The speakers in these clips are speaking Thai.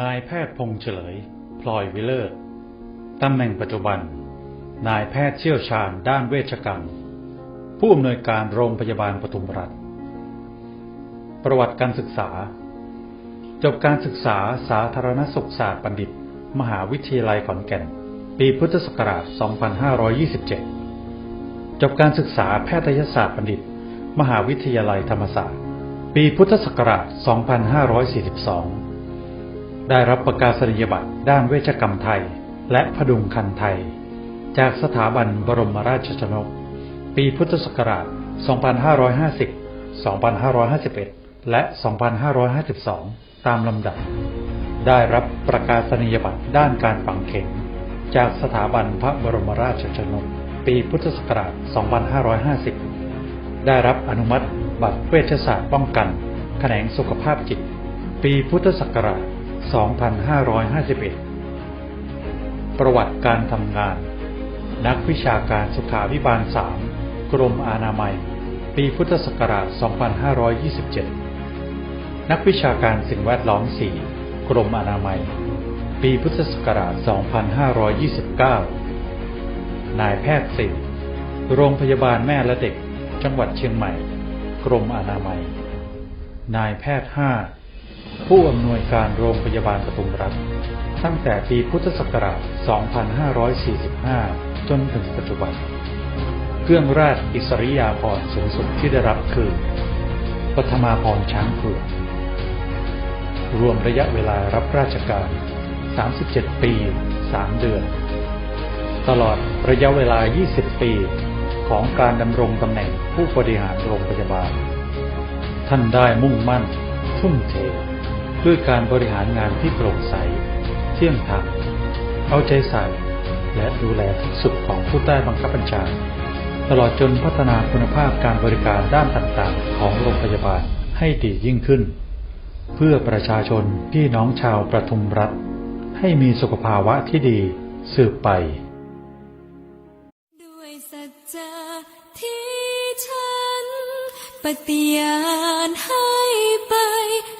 นายแพทย์พงษ์เฉลย พลอยวิเลอร์ตำแหน่งปัจจุบัน นายแพทย์เชี่ยวชาญด้านเวชกรรม ผู้อำนวยการโรงพยาบาลปทุมรัฐ ประวัติการศึกษา จบการศึกษาสาธารณสุขศาสตร์บัณฑิต มหาวิทยาลัยขอนแก่น ปีพุทธศักราช 2527 จบการศึกษาแพทยศาสตร์บัณฑิต มหาวิทยาลัยธรรมศาสตร์ ปีพุทธศักราช 2542 ได้รับประกาศนียบัตรด้านเวชกรรมไทย และพดุงคันไทย จากสถาบันบรมราชชนก ปีพุทธศักราช 2550 2551 และ 2552 ตามลำดับ ได้รับประกาศนียบัตรด้านการฝังเข็มจากสถาบันพระบรมราชชนก ปีพุทธศักราช 2550 ได้รับอนุมัติบัตรเวชศาสตร์ป้องกัน แขนงสุขภาพจิต ปีพุทธศักราช 2551 ประวัติการทำงาน นักวิชาการสุขาพิบาล 3 กรมอนามัย ปีพุทธศักราช 2527 นักวิชาการสิ่งแวดล้อม 4 กรมอนามัย ปีพุทธศักราช 2529 นายแพทย์สิโรงพยาบาลแม่และเด็ก จังหวัดเชียงใหม่ กรมอนามัย นายแพทย์ 5 ผู้อำนวยการโรงพยาบาลปทุมรัฐ ตั้งแต่ปีพุทธศักราช 2545 จนถึงปัจจุบัน เครื่องราชอิสริยาภรณ์สูงสุดที่ได้รับคือปฐมาภรณ์ช้างเผือกรวมระยะเวลารับราชการ 37 ปี 3 เดือน ตลอดระยะเวลา 20 ปี ของการดำรงตำแหน่งผู้บริหารโรงพยาบาล ท่านได้มุ่งมั่น ทุ่มเท ด้วยการบริหารงานที่โปร่งใส เที่ยงธรรมเอาใจใส่ และดูแลทุกสุขของผู้ใต้บังคับบัญชา ตลอดจนพัฒนาคุณภาพการบริการด้านต่างๆ ของโรงพยาบาลให้ดียิ่งขึ้น เพื่อประชาชนพี่น้องชาวประทุมรัฐ ให้มีสุขภาวะที่ดีสืบไป ด้วยสัจจะที่ฉันปฏิญาณให้ไป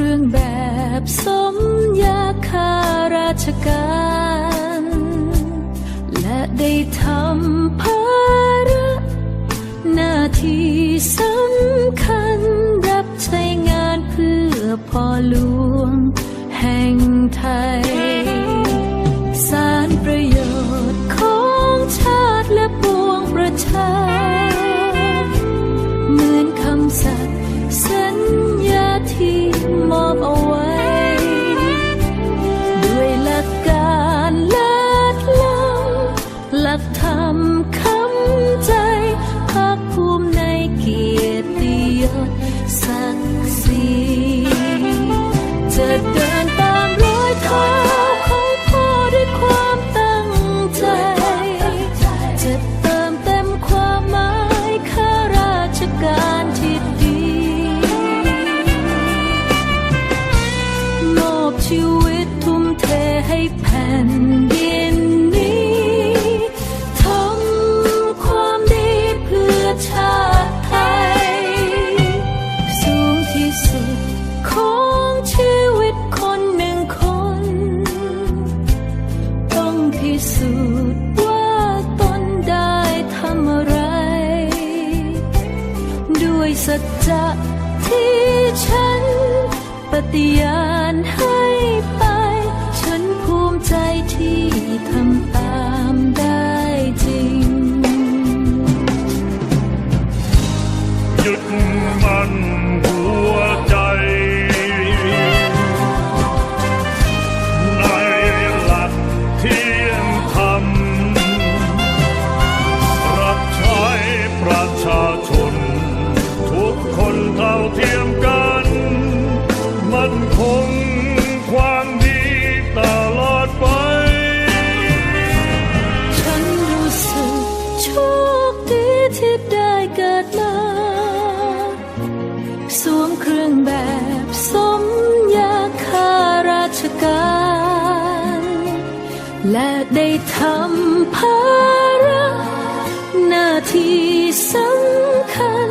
รื่องแบบสมยาคาราชการ และได้ทำภาระหน้าที่สำคัญรับใช้งานเพื่อพ่อหลวง ทยานให้ไป ฉันภูมิใจที่ทำตามได้จริง หยุดมันหัว และได้ทำภาระหน้าที่สำคัญ